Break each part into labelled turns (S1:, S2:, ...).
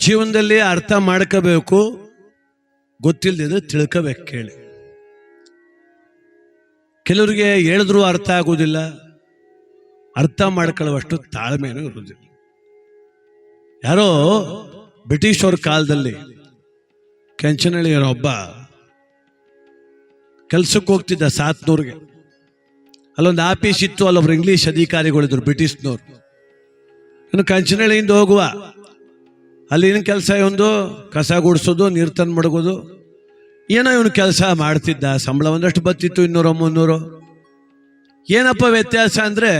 S1: ಜೀವನದಲ್ಲಿ ಅರ್ಥ ಮಾಡ್ಕೋಬೇಕು. ಗೊತ್ತಿಲ್ಲದಿದ್ರೆ ತಿಳ್ಕೋಬೇಕು ಕೇಳಿ. ಕೆಲವರಿಗೆ ಹೇಳಿದ್ರು ಅರ್ಥ ಆಗೋದಿಲ್ಲ. ಅರ್ಥ ಮಾಡ್ಕೊಳ್ಳುವಷ್ಟು ತಾಳ್ಮೆನೂ ಇರುವುದಿಲ್ಲ ಯಾರೋ ಬ್ರಿಟಿಷ್ ಅವ್ರ ಕಾಲದಲ್ಲಿ ಕೆಂಚನಹಳ್ಳಿ ಒಬ್ಬ ಕೆಲ್ಸಕ್ಕೆ ಹೋಗ್ತಿದ್ದ ಸಾತ್ನೂರ್ಗೆ. ಅಲ್ಲೊಂದು ಆಫೀಸ್ ಇತ್ತು, ಅಲ್ಲೊಬ್ರು ಇಂಗ್ಲೀಷ್ ಅಧಿಕಾರಿಗಳಿದ್ರು ಬ್ರಿಟಿಷ್ನವ್ರು. ಇನ್ನು ಕಂಚನಹಳ್ಳಿಯಿಂದ ಹೋಗುವ ಅಲ್ಲಿ ಏನು ಕೆಲಸ ಒಂದು ಕಸ ಗುಡಿಸೋದು, ನೀರು ತಂದು ಮಡಗೋದು. ಏನೋ ಇವನು ಕೆಲಸ ಮಾಡ್ತಿದ್ದ. ಸಂಬಳ ಒಂದಷ್ಟು ಬತ್ತಿತ್ತು ಇನ್ನೂರು, ಮುನ್ನೂರು. ಏನಪ್ಪ ವ್ಯತ್ಯಾಸ ಅಂದರೆ,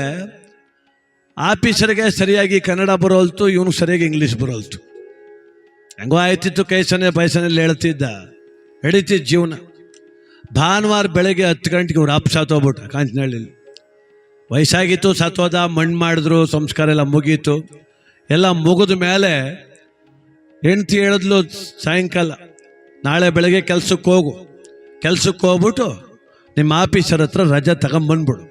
S1: ಆಫೀಸರ್ಗೆ ಸರಿಯಾಗಿ ಕನ್ನಡ ಬರೋಲ್ತು ಇವನು ಸರಿಯಾಗಿ ಇಂಗ್ಲೀಷ್ ಬರೋಲ್ತು. ಹೆಂಗೋ ಆಯ್ತಿತ್ತು ಕೈಸನೆ ಪೈಸನೆಲ್ಲ ಹೇಳ್ತಿದ್ದ. ಹೇಳಿತಿದ್ದ ಜೀವನ. ಭಾನುವಾರ ಬೆಳಗ್ಗೆ ಹತ್ತು ಗಂಟೆಗೆ ಅವ್ರು ಅಪ್ಪ ಸಾತೋಗ್ಬಿಟ್ಟ ಕಾಂಚನಹಳ್ಳಿಲಿ. ವಯಸ್ಸಾಗಿತ್ತು ಸತ್ತೋದ ಮಣ್ಣು ಮಾಡಿದ್ರು, ಸಂಸ್ಕಾರ ಎಲ್ಲ ಮುಗೀತು. ಎಲ್ಲ ಮುಗಿದ ಮೇಲೆ ಹೆಂಡ್ತಿ ಹೇಳಿದ್ಲು, ಸಾಯಂಕಾಲ, ನಾಳೆ ಬೆಳಗ್ಗೆ ಕೆಲ್ಸಕ್ಕೆ ಹೋಗು. ಕೆಲ್ಸಕ್ಕೆ ಹೋಗ್ಬಿಟ್ಟು ನಿಮ್ಮ ಆಫೀಸರ್ ಹತ್ರ ರಜೆ ತಗೊಂಬಂದ್ಬಿಡು.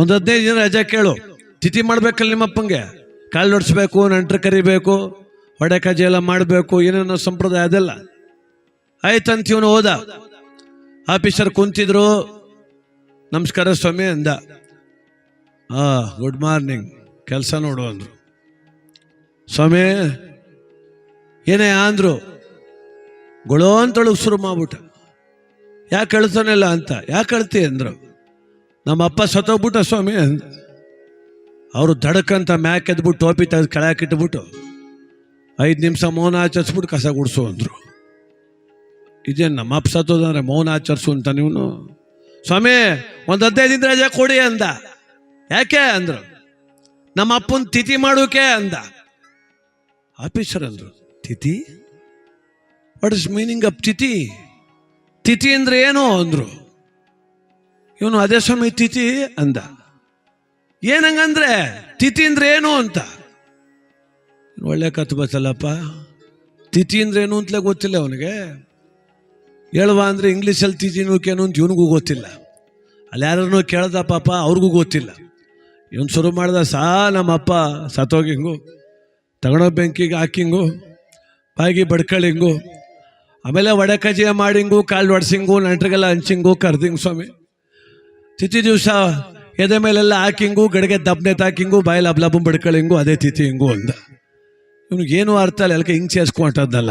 S1: ಒಂದು ಹದಿನೈದು ದಿನ ರಜೆ ಕೇಳು. ತಿಥಿ ಮಾಡ್ಬೇಕಲ್ಲ ನಿಮ್ಮಪ್ಪಂಗೆ. ಕಾಲು ನಡ್ಸ್ಬೇಕು, ನಂಟ್ರು ಕರಿಬೇಕು ಹೊಡೆ ಕಜೆ ಎಲ್ಲ ಮಾಡಬೇಕು, ಏನೇನೋ ಸಂಪ್ರದಾಯ ಅದೆಲ್ಲ. ಆಯ್ತಂತ ಇವನು ಹೋದ. ಆಫೀಸರ್ ಕುಂತಿದ್ರು. ನಮಸ್ಕಾರ ಸ್ವಾಮಿ ಅಂದ. ಆ, ಗುಡ್ ಮಾರ್ನಿಂಗ್. ಕೆಲಸ ನೋಡು ಅಂದ್ರು. ಸ್ವಾಮಿ ಏನೇ ಅಂದ್ರು ಗೊಳೋ ಅಂತೊಳಗೆ ಶುರು ಮಾಡ್ಬಿಟ್ಟ. ಯಾಕೆ ಕಳ್ಸೋನಿಲ್ಲ ಅಂತ, ಯಾಕೆ ಕಳ್ತಿ ಅಂದ್ರು. ನಮ್ಮ ಅಪ್ಪ ಸತ್ತೋಗ್ಬಿಟ್ಟ ಸ್ವಾಮಿ ಅಂದ. ಅವರು ದಡಕ್ಕಂತ ಮ್ಯಾಕ್ ಎದ್ಬಿಟ್ಟು ಟೋಪಿ ತೆಗೆದು ಕೆಳಕ್ಕೆ ಇಟ್ಬಿಟ್ಟು ಐದು ನಿಮಿಷ ಮೌನ ಆಚರಿಸ್ಬಿಟ್ಟು ಕಸ ಗುಡಿಸು ಅಂದರು. ಇದೇನು ನಮ್ಮ ಅಪ್ಪ ಸತ್ತೋದಂದ್ರೆ ಮೌನ ಆಚರಿಸು ಅಂತ ನೀವು ಸ್ವಾಮಿ, ಒಂದು ಹದಿನೈದು ದಿನ ರಜೆ ಕೊಡಿ ಅಂದ. ಯಾಕೆ ಅಂದ್ರು? ನಮ್ಮ ಅಪ್ಪನ ತಿಥಿ ಮಾಡೋಕೆ ಅಂದ. ಆಫೀಸರ್ ಅಂದ್ರು. ತಿಥಿ? ವಾಟ್ ಇಸ್ ಮೀನಿಂಗ್ ಅಪ್ ತಿಥಿ? ತಿಥಿ ಅಂದ್ರೆ ಏನು ಅಂದ್ರು. ಇವನು ಅದೇ ಸ್ವಾಮಿ ತಿಥಿ ಅಂದ. ಏನಂಗಂದ್ರೆ ತಿಥಿ ಅಂದ್ರೆ ಏನು ಅಂತ. ಒಳ್ಳೆ ಕತ್ ಬತ್ತಲ್ಲಪ್ಪ. ತಿಥಿ ಅಂದ್ರೆ ಏನು ಅಂತಲೇ ಗೊತ್ತಿಲ್ಲ ಅವನಿಗೆ. ಹೇಳುವ ಅಂದ್ರೆ ಇಂಗ್ಲೀಷಲ್ಲಿ ತಿಥಿ ನೋಕೇನು ಅಂತ ಇವನಿಗೂ ಗೊತ್ತಿಲ್ಲ. ಅಲ್ಲಿ ಯಾರನ್ನೂ ಕೇಳ್ದ ಪಾಪ ಅವ್ರಿಗೂ ಗೊತ್ತಿಲ್ಲ. ಇವನು ಶುರು ಮಾಡ್ದ ಸಾ ನಮ್ಮಪ್ಪ ಸತ್ತೋಗಿಂಗು ತಗೊಂಡೋ ಬೆಂಕಿಗೆ ಹಾಕಿಂಗು ಬಾಯಿಗೆ ಬಡ್ಕಳಿಂಗು. ಆಮೇಲೆ ವಡೆ ಕಜಿಯ ಮಾಡಿಂಗು, ಕಾಲು ಒಡ್ಸಿಂಗು, ನಂಟ್ರಿಗೆಲ್ಲ ಹಂಚಿಂಗು, ಕರ್ದಿಂಗು ಸ್ವಾಮಿ. ತಿಥಿ ದಿವಸ ಎದೆ ಮೇಲೆಲ್ಲ ಹಾಕಿಂಗು, ಗಡಿಗೆ ದಬ್ನೆ ತಾಕಿಂಗು, ಬಾಯಲ್ಲಿ ಅಬ್ಲಬ್ ಬಡ್ಕಳಿಂಗು, ಅದೇ ತಿಥಿ ಹಿಂಗು ಅಂದ. ಇವನಿಗೆ ಏನು ಅರ್ಥ ಇಲ್ಲ ಎಲ್ಲಕ್ಕೆ ಹಿಂಗೆ ಸೇರಿಸ್ಕೊಂಟದ್ದಲ್ಲ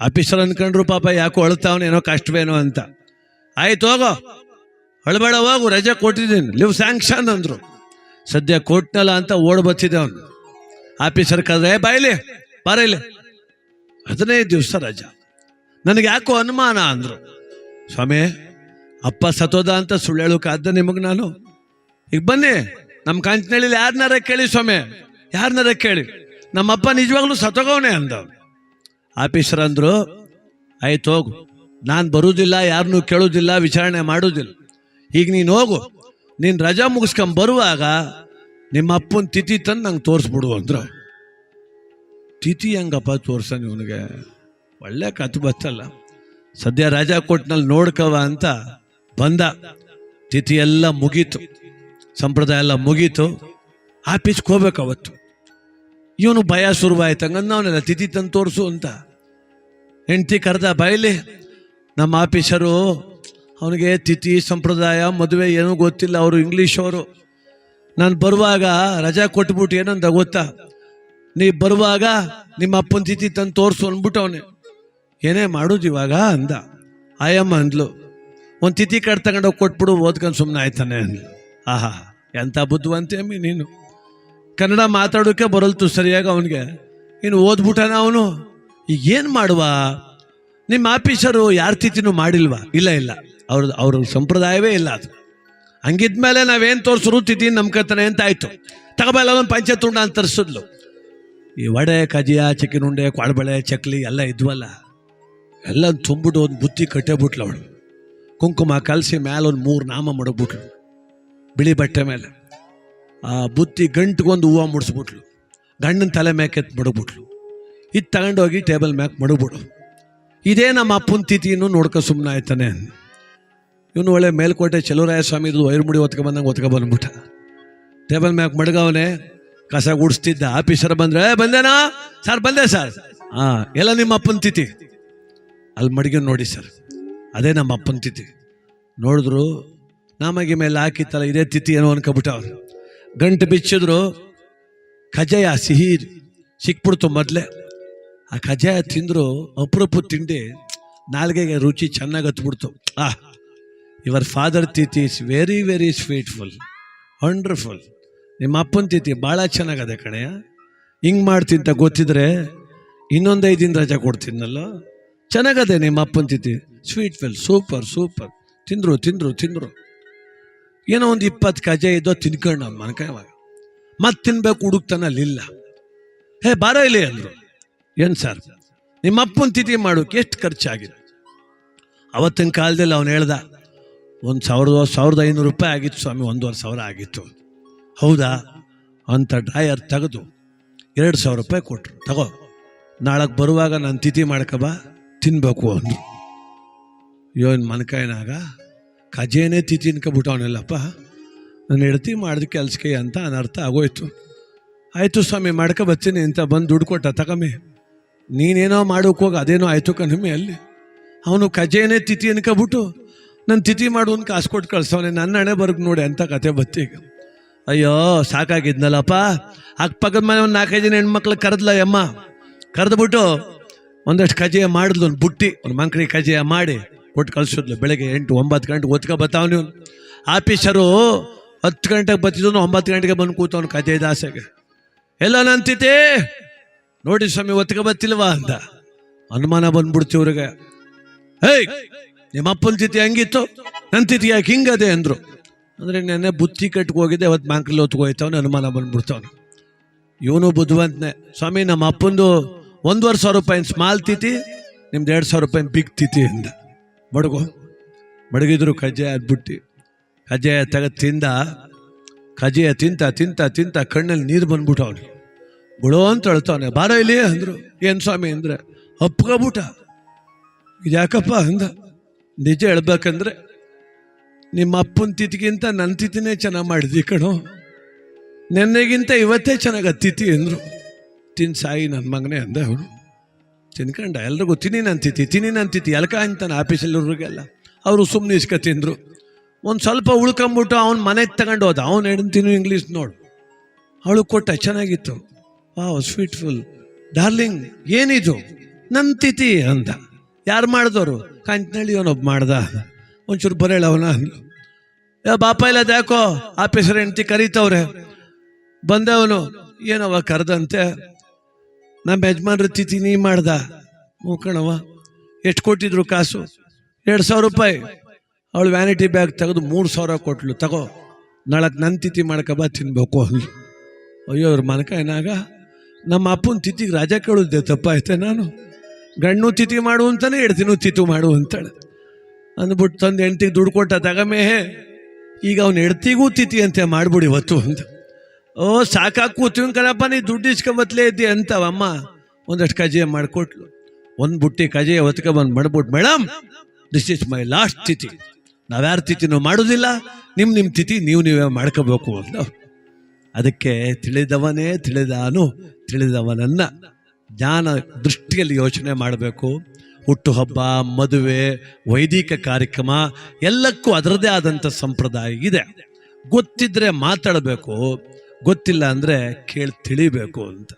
S1: ಆಫೀಸರ್ ಅನ್ಕೊಂಡ್ರು ಪಾಪ ಯಾಕೋ ಅಳ್ತಾವನೇನೋ ಕಷ್ಟವೇನೋ ಅಂತ. ಆಯ್ತು ಹೋಗೋ. ಅಳ್ಬೇಡ, ಹೋಗು, ರಜೆ ಕೊಟ್ಟಿದ್ದೀನಿ. ಲಿವ್ ಸ್ಯಾಂಕ್ಷನ್ ಅಂದ್ರು. ಸದ್ಯ ಕೊಟ್ಟನಲ್ಲ ಅಂತ ಓಡ್ ಬತ್ತಿದೆ ಅವನು. ಆಫೀಸರ್ ಕದ್ರೆ ಬಾಯ್ಲಿ ಬಾರೈಲಿ ಹದಿನೈದು ದಿವಸ ರಜಾ. ನನಗೆ ಯಾಕೋ ಅನುಮಾನ ಅಂದರು. ಸ್ವಾಮಿ, ಅಪ್ಪ ಸತೋದ ಅಂತ ಸುಳ್ಳು ನಿಮಗೆ ನಾನು? ಈಗ ಬನ್ನಿ ನಮ್ಮ ಕಾಂಚನಹಳ್ಳಿಲಿ ಯಾರನ್ನಾರ ಕೇಳಿ ಸ್ವಾಮಿ. ಯಾರನ್ನಾರ ಕೇಳಿ. ನಮ್ಮಪ್ಪ ನಿಜವಾಗ್ಲೂ ಸತ್ತೋಗವನೆ ಅಂದ ಆಫೀಸರ್ ಅಂದರು, ಆಯ್ತು ಹೋಗು. ನಾನು ಬರುವುದಿಲ್ಲ ಯಾರನ್ನೂ ಕೇಳೋದಿಲ್ಲ, ವಿಚಾರಣೆ ಮಾಡೋದಿಲ್ಲ. ಈಗ ನೀನು ಹೋಗು. ನೀನು ರಜಾ ಮುಗಿಸ್ಕೊಂಡ್ ಬರುವಾಗ ನಿಮ್ಮ ಅಪ್ಪನ ತಿಥಿ ತಂದು ನಂಗೆ ತೋರಿಸ್ಬಿಡು ಅಂದ್ರು. ತಿಥಿ ಹೆಂಗಪ್ಪ ತೋರ್ಸ ಇವನಿಗೆ? ಒಳ್ಳೆ ಕತ್ತು ಬತ್ತಲ್ಲ. ಸದ್ಯ ರಜಾ ಕೊಟ್ನಲ್ಲಿ ನೋಡ್ಕವ ಅಂತ ಬಂದ. ತಿಥಿ ಎಲ್ಲ ಮುಗೀತು. ಸಂಪ್ರದಾಯ ಎಲ್ಲ ಮುಗೀತು. ಆಫೀಸ್ಗೆ ಹೋಗ್ಬೇಕು ಅವತ್ತು. ಇವನು ಭಯ ಶುರುವಾಯ್ತು. ಹಂಗಂದ ಅವನೆಲ್ಲ ತಿಥಿ ತಂದು ತೋರಿಸು ಅಂತ. ಹೆಂಡ್ತಿ ಕರೆದ ಬಾಯಲ್ಲಿ ನಮ್ಮ ಆಫೀಸರು, ಅವನಿಗೆ ತಿಥಿ, ಸಂಪ್ರದಾಯ, ಮದುವೆ ಏನೂ ಗೊತ್ತಿಲ್ಲ. ಅವರು ಇಂಗ್ಲೀಷ್ ಅವರು. ನಾನು ಬರುವಾಗ ರಜಾ ಕೊಟ್ಬಿಟ್ಟು ಏನಂತ ಗೊತ್ತಾ? ನೀ ಬರುವಾಗ ನಿಮ್ಮ ಅಪ್ಪನ ತಿಥಿ ತಂದು ತೋರಿಸು ಅಂದ್ಬಿಟ್ಟು ಅವನೆ. ಏನೇ ಮಾಡೋದು ಇವಾಗ ಅಂದ. ಆಯಮ್ಮ ಅಂದ್ಲು, ಒಂದು ತಿಥಿ ಕಾರ್ಡ್ ತಗೊಂಡೋಗಿ ಕೊಟ್ಬಿಡು, ಓದ್ಕೊಂಡು ಸುಮ್ಮನೆ ಆಯ್ತಾನೆ ಅಂದ್ಲು. ಆಹಾ ಎಂಥ ಬುದ್ಧಿವಂತೆ ಅಮ್ಮಿ ನೀನು. ಕನ್ನಡ ಮಾತಾಡೋಕೆ ಬರಲ್ತು ಸರಿಯಾಗಿ ಅವನಿಗೆ. ಇನ್ನು ಓದ್ಬಿಟ್ಟಾನ ಅವನು. ಈಗ ಏನು ಮಾಡುವ? ನಿಮ್ಮ ಆಫೀಸರು ಯಾರ ತಿಥಿನೂ ಮಾಡಿಲ್ವಾ? ಇಲ್ಲ ಇಲ್ಲ. ಅವ್ರ ಅವ್ರ ಸಂಪ್ರದಾಯವೇ ಇಲ್ಲ ಅದು. ಹಂಗಿದ್ಮೇಲೆ ನಾವೇನು ತೋರಿಸ್ರು ತಿಥಿ ನಮ್ಕತ್ತನೆ ಅಂತ ಆಯಿತು. ತಗೋಬಲ್ಲ ಒಂದು ಪಂಚತುಂಡ ಅಂತ ತರಿಸಿದ್ಲು. ಈ ವಡೆ ಕಜಿಯ ಚಿಕನ್ ಉಂಡೆ ಕೊಳಬಳೆ ಚಕ್ಲಿ ಎಲ್ಲ ಇದ್ವಲ್ಲ? ಎಲ್ಲ ತುಂಬಿಟ್ಟು ಒಂದು ಬುತ್ತಿ ಕಟ್ಟೇಬಿಟ್ಲು ಅವಳು. ಕುಂಕುಮ ಕಲಸಿ ಮೇಲೆ ಒಂದು ಮೂರು ನಾಮ ಮಡಗ್ಬಿಟ್ಲು ಬಿಳಿ ಬಟ್ಟೆ ಮೇಲೆ. ಆ ಬುತ್ತಿ ಗಂಟ್ಗೊಂದು ಹೂವು ಮುಡಿಸ್ಬಿಟ್ಲು. ಗಂಡನ ತಲೆ ಮ್ಯಾಕೆ ಎತ್ತು ಮಡಗ್ಬಿಟ್ಲು ಇದು ತಗೊಂಡೋಗಿ ಟೇಬಲ್ ಮ್ಯಾಕ್ ಮಡಗ್ಬಿಡು ಇದೇ ನಮ್ಮ ಅಪ್ಪನ ತಿಥಿಯನ್ನು ನೋಡ್ಕೊ ಸುಮ್ಮನೆ ಆಯ್ತಾನೆ ಇವನು ಒಳ್ಳೆ ಮೇಲ್ಕೋಟೆ ಚಲುವರಾಯ ಸ್ವಾಮಿದು ವೈರ್ಮುಡಿ ಒತ್ಕೊ ಬಂದಂಗೆ ಬಂದ್ಬಿಟ್ಟ. ಟೇಬಲ್ ಮ್ಯಾಕ್ ಮಡಗವನೆ ಕಸ ಗುಡಿಸ್ತಿದ್ದ ಆಫೀಸರ್ ಬಂದ್ರೆ "ಏ, ಬಂದೇನಾ? ಸರ್ ಬಂದೆ ಸರ್. ಹಾ ಎಲ್ಲ ನಿಮ್ಮ ಅಪ್ಪನ ತಿಥಿ. ಅಲ್ಲಿ ಮಡಿಗೆ ನೋಡಿ ಸರ್. ಅದೇ ನಮ್ಮ ಅಪ್ಪನ ತಿಥಿ. ನೋಡಿದ್ರು ನಮಗೆ ಮೇಲೆ ಹಾಕಿತ್ತಲ್ಲ ಇದೇ ತಿಥಿ ಏನೋ ಅನ್ಕೊಬಿಟ್ಟ ಅವ್ರು ಗಂಟು ಬಿಚ್ಚಿದ್ರು ಕಜಾಯ ಸಿಹಿ ಸಿಕ್ಬಿಡ್ತು ಮೊದಲೇ. ಆ ಕಜಾಯ ತಿಂದ್ರು ಅಪರೂಪ ತಿಂಡಿ ನಾಲ್ಗೆಗೆ ರುಚಿ ಚೆನ್ನಾಗಿ ಹತ್ಬಿಡ್ತು. ಆ ಯುವರ್ ಫಾದರ್ ತಿಥಿ is very very sweetful wonderful ನಿಮ್ಮ ಅಪ್ಪನ ತಿಥಿ ಭಾಳ ಚೆನ್ನಾಗದೆ ಕಣೆ. ಹಿಂಗೆ ಅಂತ ಗೊತ್ತಿದ್ರೆ ಇನ್ನೊಂದು ಐದು ದಿನ ರಜೆ ಕೊಡ್ತೀನಲ್ಲ. ಚೆನ್ನಾಗದೆ ನಿಮ್ಮ ಅಪ್ಪನ ತಿಥಿ. ಸ್ವೀಟ್ ವೆಲ್ ಸೂಪರ್ ಸೂಪರ್ ತಿಂದ್ರು ತಿಂದ್ರು ತಿಂದ್ರು. ಏನೋ ಒಂದು ಇಪ್ಪತ್ತು ಕಜೆ ಇದ್ದೋ ತಿನ್ಕೊಂಡು ನಮ್ಮ ಮನಕಾಯವಾಗ ಮತ್ತೆ ತಿನ್ಬೇಕು ಹುಡುಕ್ತಾನೆ ಅಲ್ಲಿಲ್ಲ ಹೇ, ಬಾರ ಇಲ್ಲಿ ಅಂದರು. ಏನು ಸರ್? ನಿಮ್ಮ ಅಪ್ಪನ ತಿಥಿ ಮಾಡೋಕೆ ಎಷ್ಟು ಖರ್ಚಾಗಿದೆ? ಅವತ್ತಿನ ಕಾಲದಲ್ಲಿ ಅವನು ಹೇಳ್ದ, ಒಂದು ಸಾವಿರದ ಸಾವಿರದ ಐನೂರು ರೂಪಾಯಿ ಆಗಿತ್ತು ಸ್ವಾಮಿ, ಒಂದೂವರೆ ಸಾವಿರ ಆಗಿತ್ತು ಹೌದಾ? ಅಂತ ಡ್ರಾಯರ್ ತೆಗೆದು ಎರಡು ಸಾವಿರ ರೂಪಾಯಿ ಕೊಟ್ಟರು ತಗೋ ನಾಳಕ್ಕೆ ಬರುವಾಗ ನಾನು ತಿಥಿ ಮಾಡ್ಕೊಬಾ ತಿನ್ಬೇಕು ಅಂದರು ಇವನ್ ಮನಕಾಯಿನಾಗ ಕಜೇನೇ ತಿಥಿ ಅನ್ಕೊಬಿಟ್ಟವನಲ್ಲಪ್ಪ ನನ್ನ ಹೆಡ್ತಿ ಮಾಡಿದ ಕೆಲ್ಸಕ್ಕೆ ಅಂತ ಅನರ್ಥ ಆಗೋಯ್ತು. ಆಯಿತು ಸ್ವಾಮಿ, ಮಾಡ್ಕೊ ಬರ್ತೀನಿ ಅಂತ ಬಂದು ದುಡ್ಡು ಕೊಟ್ಟ. ತಗಮ್ಮಿ, ನೀನೇನೋ ಮಾಡೋಕೆ ಹೋಗಿ, ಅದೇನೋ ಆಯಿತು ಕಣಮ್ಮಿ ಅಲ್ಲಿ. ಅವನು ಕಜೇನೇ ತಿಥಿ ಅನ್ಕೊಬಿಟ್ಟು ನನ್ನ ತಿಥಿ ಮಾಡುವನ್ ಕಾಸು ಕೊಟ್ಟು ಕಳ್ಸವನೆ. ನನ್ನ ಹಣೆ ಬರ್ಗೆ ನೋಡಿ ಅಂತ ಕತೆ ಬತ್ತೀಗ. ಅಯ್ಯೋ, ಸಾಕಾಗಿದ್ನಲ್ಲಪ್ಪ. ಅಕ್ಕಪಕ್ಕದ ಮನೆ ಒಂದು ನಾಲ್ಕೈದು ಜನ ಹೆಣ್ಮಕ್ಳು ಕರೆದ್ಲ ಅಮ್ಮ ಕರೆದ್ಬಿಟ್ಟು ಒಂದಷ್ಟು ಕಜೆಯ ಮಾಡಿದ್ಲು, ಒಂದು ಬುಟ್ಟಿ, ಒಂದು ಮಂಕ್ರಿ ಕಜೆಯ ಮಾಡಿ ಕೊಟ್ಟು ಕಳ್ಸಿದ್ಲು. ಬೆಳಗ್ಗೆ ಎಂಟು, ಒಂಬತ್ತು ಗಂಟೆ ಒತ್ಕೊ ಬತ್ತಾವ ನೀವು ಆಫೀಸರು ಹತ್ತು ಗಂಟೆಗೆ ಬತ್ತಿದ್ರು ಒಂಬತ್ತು ಗಂಟೆಗೆ ಬಂದು ಕೂತವನು ಕಜೆ ದಾಸೆಗೆ. ಎಲ್ಲ ನಂತಿತೆ? ನೋಡಿ ಸ್ವಾಮಿ, ಒತ್ಕೊ ಬತ್ತಿಲ್ವಾ ಅಂತ ಅನುಮಾನ ಬಂದ್ಬಿಡ್ತಿ ಇವ್ರಿಗೆ. ಹೇಯ್ ನಿಮ್ಮಪ್ಪನ ತಿಥಿ ಹಂಗಿತ್ತು? ನನ್ನ ಯಾಕೆ ಹಿಂಗದೆ ಅಂದ್ರು. ಅಂದ್ರೆ ನೆನ್ನೆ ಬುತ್ತಿ ಕಟ್ಕೋಗಿದ್ದೆ ಅವತ್ತು ಬ್ಯಾಂಕಲ್ಲಿ ಹೊತ್ಕೋಯ್ತವನು ಅನುಮಾನ ಬಂದ್ಬಿಡ್ತಾವನು. ಇವನು ಬುದ್ಧಿವಂತನೆ. ಸ್ವಾಮಿ, ನಮ್ಮ ಅಪ್ಪಂದು ಒಂದೂವರೆ ಸಾವಿರ ರೂಪಾಯಿ ಸ್ಮಾಲ್ ತಿತಿ ನಿಮ್ದು ಎರಡು ಸಾವಿರ ರೂಪಾಯಿ ಬಿಗ್ ತಿತಿ ಅಂದ. ಮಡಗು ಮಡಗಿದ್ರು ಕಜ್ಜಾಯ ಅದ್ಬಿಟ್ಟು. ಕಜ್ಜಾಯ ತೆಗೆದು ತಿಂದ, ಕಜ್ಜಾಯ ತಿಂತ ತಿಂತ ತಿಂತ ಕಣ್ಣಲ್ಲಿ ನೀರು ಬಂದ್ಬಿಟ್ಟು ಅವನು ಬಿಡೋ ಅಂತ ಹೇಳ್ತಾವನೆ ಬಾರೋ ಇಲ್ಲಿ ಅಂದರು. ಏನು ಸ್ವಾಮಿ ಅಂದ್ರೆ ಇದು ಇದ್ಯಾಕಪ್ಪ ಅಂದ. ನಿಜ ಹೇಳ್ಬೇಕಂದ್ರೆ ನಿಮ್ಮ ಅಪ್ಪನ ತಿಥಿಗಿಂತ ನನ್ನ ತಿಥಿನೇ ಚೆನ್ನಾಗಿ ಮಾಡಿದ್ವಿ ಕಣೋ. ನೆನ್ನೆಗಿಂತ ಇವತ್ತೇ ಚೆನ್ನಾಗಿ ಅತಿಥಿ ಅಂದರು. ತಿನ್ ಸಾಯಿ ನನ್ನ ಮಗನೇ ಅಂದೆ ಅವರು ತಿನ್ಕಂಡ, ಎಲ್ರಿಗೂ ತಿನ್ನಿ ಅಂತಿತಿ ತಿಥಿ, ತಿನ್ನಿ ನನ್ನ ತಿಥಿ, ಎಲ್ಕ ಅಂತಾನೆ ಆಫೀಸಲ್ಲಿರೋರಿಗೆಲ್ಲ ಅವರು ಸುಮ್ಮನೆ ಇಸ್ಕ ತಿಂದರು. ಒಂದು ಸ್ವಲ್ಪ ಉಳ್ಕೊಂಬಿಟ್ಟು ಅವ್ನು ಮನೆಗೆ ತಗೊಂಡು ಹೋದ. ಅವ್ನು ಹೆಣ್ತಿನೂ ಇಂಗ್ಲೀಷ್ ನೋಡು. ಅವಳು ಕೊಟ್ಟ, ಚೆನ್ನಾಗಿತ್ತು. ವಾವ್ ಸ್ವೀಟ್ಫುಲ್ ಡಾರ್ಲಿಂಗ್ ಏನಿದು? ನನ್ನ ತಿಥಿ ಅಂದ. ಯಾರು ಮಾಡಿದವರು ಕಂಚಿನಳ್ಳಿ ಅವನೊಬ್ಬ ಮಾಡ್ದ. ಒಂಚೂರು ಬರೇಳವನ ಅಂದ್ಲು. ಬಾಪ ಇಲ್ಲ ಯಾಕೋ ಆಫೀಸರ್ ಹೆಂಡತಿ ಕರೀತವ್ರೆ. ಬಂದವನು ಏನವ ಕರೆದಂತೆ? ನಮ್ಮ ಯಜಮಾನ್ರ ತಿಥಿ ನೀ ಮಾಡ್ದ? ಹ್ಞೂ ಕಣವ ಎಷ್ಟು ಕೊಟ್ಟಿದ್ರು ಕಾಸು? ಎರಡು ಸಾವಿರ ರೂಪಾಯಿ. ಅವಳು ವ್ಯಾನಿಟಿ ಬ್ಯಾಗ್ ತೆಗೆದು ಮೂರು ಸಾವಿರ ಕೊಟ್ಲು. ತಗೋ ನಾಳಕ್ಕೆ ನನ್ನ ತಿಥಿ ಮಾಡ್ಕೊಬ ತಿನ್ಬೇಕು ಅಲ್ಲಿ. ಅಯ್ಯೋ, ಅವ್ರ ಮನಕ ಏನಾಗ ನಮ್ಮ ಅಪ್ಪನ ತಿಥಿಗೆ ರಾಜ ಕೇಳಿದ್ದೆ, ತಪ್ಪಾಯ್ತೆ ನಾನು. ಗಣ್ಣು ತಿಥಿ ಮಾಡು ಅಂತಾನೆ, ಹೆಡ್ತಿನೂ ತಿಥಿ ಮಾಡು ಅಂತಾಳೆ. ಅಂದ್ಬಿಟ್ಟು ತಂದು ಹೆಂಡ್ತಿಗೆ ದುಡ್ಡು ಕೊಟ್ಟ ತಗಮೇ. ಈಗ ಅವ್ನು ಹೆಡ್ತಿಗೂ ತಿತಿ ಅಂತೆ, ಮಾಡ್ಬಿಡಿ ಇವತ್ತು ಅಂತ. ಓ, ಸಾಕಾಗಿ ಕೂತೀವಿ ಕಣಪ್ಪ, ನೀ ದುಡ್ಡು ಇಸ್ಕೊಂಬತ್ಲೇ ಇದ್ದಿ ಅಂತವಮ್ಮ ಒಂದಷ್ಟು ಕಜೆ ಮಾಡಿಕೊಟ್ಲು. ಒಂದು ಬುಟ್ಟಿ ಕಜಾಯ ಹೊತ್ಕೊಂಬಂದು ಮಾಡ್ಬಿಟ್ಟು madam this is my last ತಿಥಿ. ನಾವ್ಯಾರ ತಿಥಿನೂ ಮಾಡೋದಿಲ್ಲ. ನಿಮ್ಮ ನಿಮ್ಮ ತಿಥಿ ನೀವು ನೀವೇ ಮಾಡ್ಕೋಬೇಕು ಅಂತ. ಅದಕ್ಕೆ ತಿಳಿದವನೇ ತಿಳಿದಾನು, ತಿಳಿದವನನ್ನ ಜ್ಞಾನ ದೃಷ್ಟಿಯಲ್ಲಿ ಯೋಚನೆ ಮಾಡಬೇಕು. ಹುಟ್ಟುಹಬ್ಬ, ಮದುವೆ, ವೈದಿಕ ಕಾರ್ಯಕ್ರಮ ಎಲ್ಲಕ್ಕೂ ಅದರದೇ ಆದಂಥ ಸಂಪ್ರದಾಯ ಇದೆ. ಗೊತ್ತಿದ್ರೆ ಮಾತಾಡಬೇಕು, ಗೊತ್ತಿಲ್ಲ ಅಂದರೆ ಕೇಳಿ ತಿಳಿಬೇಕು ಅಂತ.